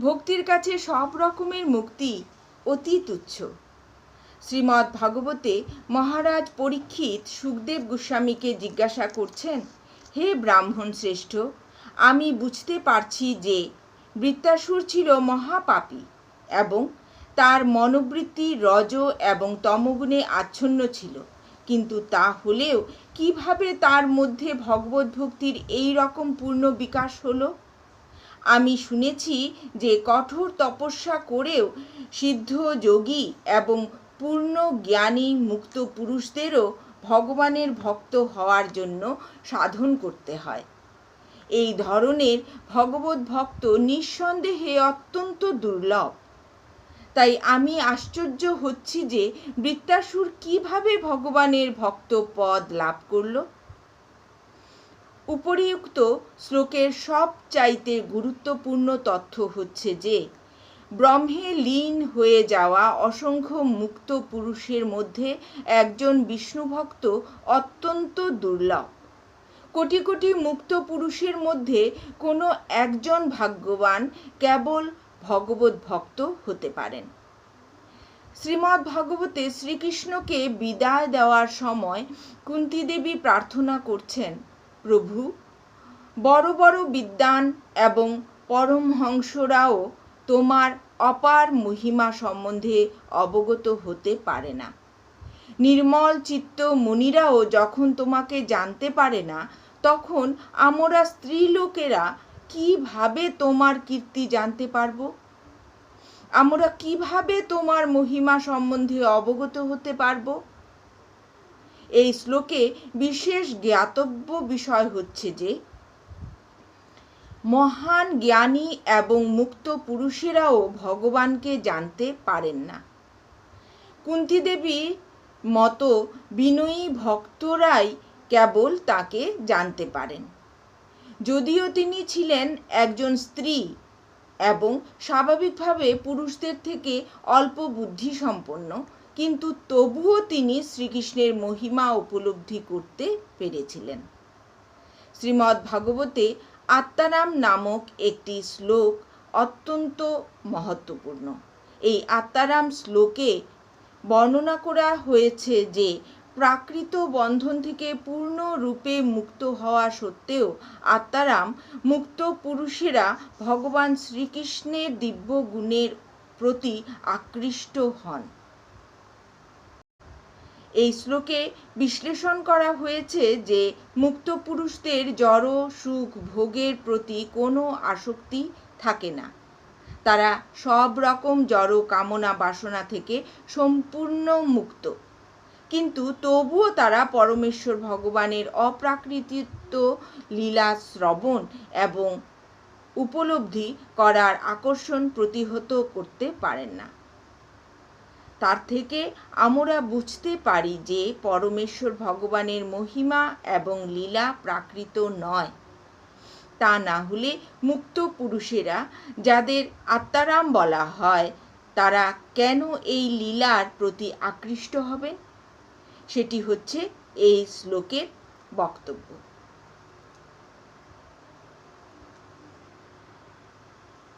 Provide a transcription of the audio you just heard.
ভক্তির কাছে সব রকমের মুক্তি অতি তুচ্ছ শ্রীমদ্ ভাগবতে মহারাজ পরীক্ষিত সুখদেব গোস্বামীকে জিজ্ঞাসা করছেন, হে ব্রাহ্মণ শ্রেষ্ঠ, আমি বুঝতে পারছি যে বৃত্তাসুর ছিল মহাপাপী এবং তার মনোবৃত্তি রজ এবং তমগুণে আচ্ছন্ন ছিল। কিন্তু তা হলেও কীভাবে তার মধ্যে ভগবত ভক্তির এই রকম পূর্ণ বিকাশ হলো? আমি শুনেছি যে কঠোর তপস্যা করেও সিদ্ধ যোগী এবং পূর্ণ জ্ঞানী মুক্ত পুরুষদেরও ভগবানের ভক্ত হওয়ার জন্য সাধন করতে হয়। এই ধরনের ভগবত ভক্ত নিঃসন্দেহে অত্যন্ত দুর্লভ। তাই আমি আশ্চর্য হচ্ছি যে বৃত্তাসুর কীভাবে ভগবানের ভক্ত পদ লাভ করল। উপরিউক্ত শ্লোকের সব চাইতে গুরুত্বপূর্ণ তথ্য হচ্ছে যে, ব্রহ্মে লীন হয়ে যাওয়া অসংখ্য মুক্ত পুরুষের মধ্যে একজন বিষ্ণুভক্ত অত্যন্ত দুর্লভ। কোটি কোটি মুক্ত পুরুষের মধ্যে কোনো একজন ভাগ্যবান কেবল ভগবত ভক্ত হতে পারেন। শ্রীমদ্ ভগবতে শ্রীকৃষ্ণকে বিদায় দেওয়ার সময় কুন্তিদেবী প্রার্থনা করছেন প্রভু। বড় বড় বিদ্বান এবং পরমহংসরাও তোমার অপার মহিমা সম্বন্ধে অবগত হতে পারে না। নির্মল চিত্ত মুনিরাও যখন তোমাকে জানতে পারে না, তখন আমরা স্ত্রীলোকেরা কীভাবে তোমার কীর্তি জানতে পারব? আমরা কীভাবে তোমার মহিমা সম্বন্ধে অবগত হতে পারব? এই শ্লোকে বিশেষ জ্ঞাতব্য বিষয় হচ্ছে যে, মহান জ্ঞানী এবং মুক্ত পুরুষেরাও ভগবানকে জানতে পারেন না। কুন্তি দেবী মতো বিনয়ী ভক্তরাই কেবল তাকে জানতে পারেন। যদিও তিনি ছিলেন একজন স্ত্রী এবং স্বাভাবিকভাবে পুরুষদের থেকে অল্প বুদ্ধি সম্পন্ন কিন্তু তবুও তিনি শ্রীকৃষ্ণের মহিমা উপলব্ধি করতে পেরেছিলেন। শ্রীমদ্ ভাগবতে আত্মারাম নামক একটি শ্লোক অত্যন্ত মহত্বপূর্ণ। এই আত্মারাম শ্লোকে বর্ণনা করা হয়েছে যে, প্রাকৃত বন্ধন থেকে পূর্ণরূপে মুক্ত হওয়া সত্ত্বেও আত্মারাম মুক্ত পুরুষেরা ভগবান শ্রীকৃষ্ণের দিব্য গুণের প্রতি আকৃষ্ট হন। এই শ্লোকে বিশ্লেষণ করা হয়েছে যে মুক্ত পুরুষদের জড় সুখ ভোগের প্রতি কোনো আসক্তি থাকে না। তারা সব রকম জড় কামনা বাসনা থেকে সম্পূর্ণ মুক্ত। কিন্তু তবুও তারা পরমেশ্বর ভগবানের অপ্রাকৃতিত্ব, লীলা শ্রবণ এবং উপলব্ধি করার আকর্ষণ প্রতিহত করতে পারেন না। তার থেকে আমরা বুঝতে পারি যে পরমেশ্বর ভগবানের মহিমা এবং লীলা প্রাকৃত নয়। তা না হলে মুক্ত পুরুষেরা যাদের আত্মারাম বলা হয়, তারা কেন এই লীলার প্রতি আকৃষ্ট হবেন? সেটি হচ্ছে এই শ্লোকের বক্তব্য।